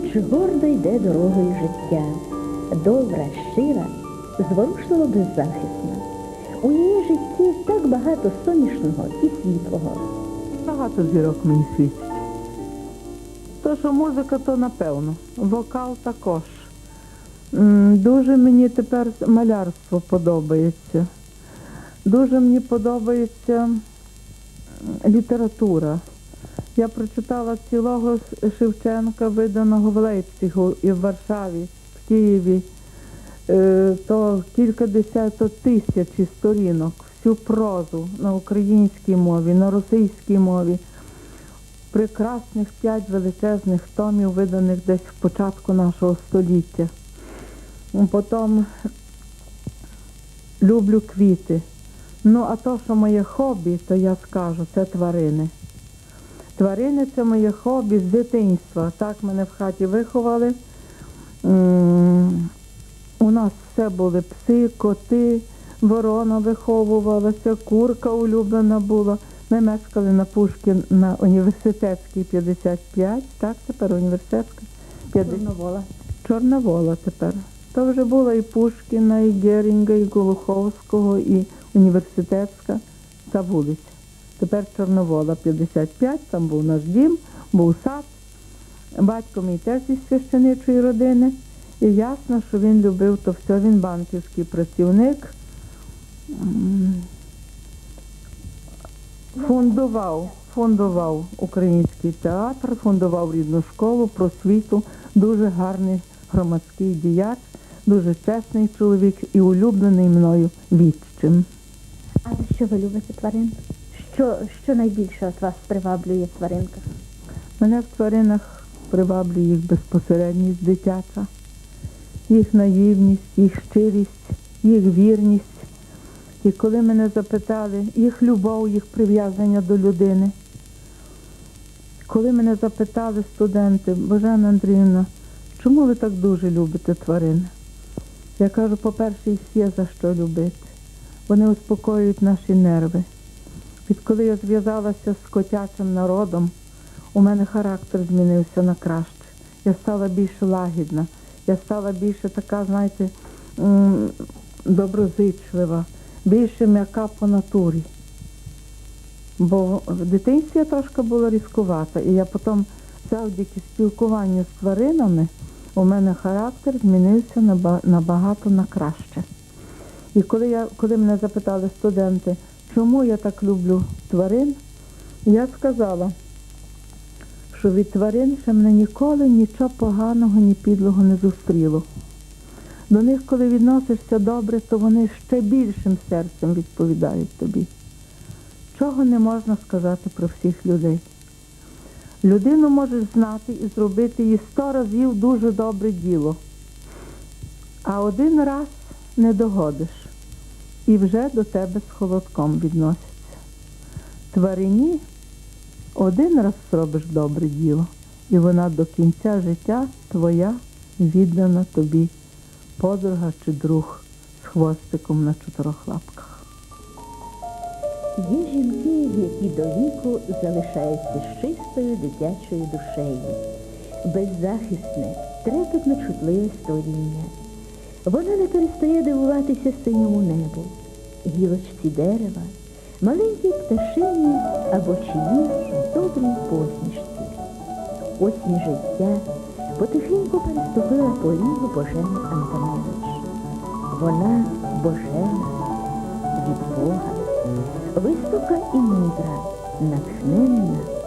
Янич гордо йде дорогою життя. Добра, щира, зворушливо беззахисна. У її житті так багато сонячного і світлого. Багато зірок мені світить. То, що музика, то напевно. Вокал також. Дуже мені тепер малярство подобається. Дуже мені подобається література. Я прочитала цілого Шевченка, виданого в Лейпцигу і в Варшаві, в Києві. Е, То кілька десяток тисяч сторінок, всю прозу на українській мові, на російській мові. Прекрасних п'ять величезних томів, виданих десь в початку нашого століття. Потім люблю квіти. Ну, а то, що моє хобі, то я скажу, це тварини. Тварини це моє хобі з дитинства. Так мене в хаті виховали. У нас все були пси, коти, ворона виховувалася, курка улюблена була. Ми мешкали на Пушкін на університетській 55, так тепер університетська 50. Чорновола. Чорновола тепер. То вже була і Пушкіна, і Герінга, і Голуховського, і університетська та вулиця. Тепер Чорновола 55, там був наш дім, був сад. Батько мій теж зі священичої родини. І ясно, що він любив то все, він банківський працівник. Фундував, фундував український театр, фундував рідну школу, просвіту, дуже гарний громадський діяч, дуже чесний чоловік і улюблений мною відчим. А за що ви любите тварин? Що, що найбільше от вас приваблює в тваринках? Мене в тваринах приваблює їх безпосередність дитяча, їх наївність, їх щирість, їх вірність. І коли мене запитали, їх любов, їх прив'язання до людини. Коли мене запитали студенти, Божена Андріївна, чому ви так дуже любите тварин? Я кажу, по-перше, їх є за що любити. Вони успокоюють наші нерви. Відколи я зв'язалася з котячим народом, у мене характер змінився на краще. Я стала більш лагідна, я стала більше така, знаєте, доброзичлива, більше м'яка по натурі. Бо в дитинстві я трошки була різкувата, і я потім завдяки спілкуванню з тваринами у мене характер змінився набагато на краще. І коли, я, коли мене запитали студенти, чому я так люблю тварин, я сказала, що від тварин ще мене ніколи нічого поганого, ні підлого не зустріло. До них, коли відносишся добре, то вони ще більшим серцем відповідають тобі. Чого не можна сказати про всіх людей. Людину можеш знати і зробити їй сто разів дуже добре діло, а один раз не догодиш і вже до тебе з холодком відносяться. Тварині один раз зробиш добре діло, і вона до кінця життя твоя віддана тобі подруга чи друг з хвостиком на чотирьох лапках. Є жінки, які до віку залишаються з чистою дитячою душею, беззахисне, трепетно чутливе створіння. Вона не перестає дивуватися синьому небу, гілочці дерева, маленькій пташині або чиїсь добрій посмішці. Осінь життя потихеньку переступила поріг Божена Антоневич. Вона Божена від Бога, висока і мудра, натхненна.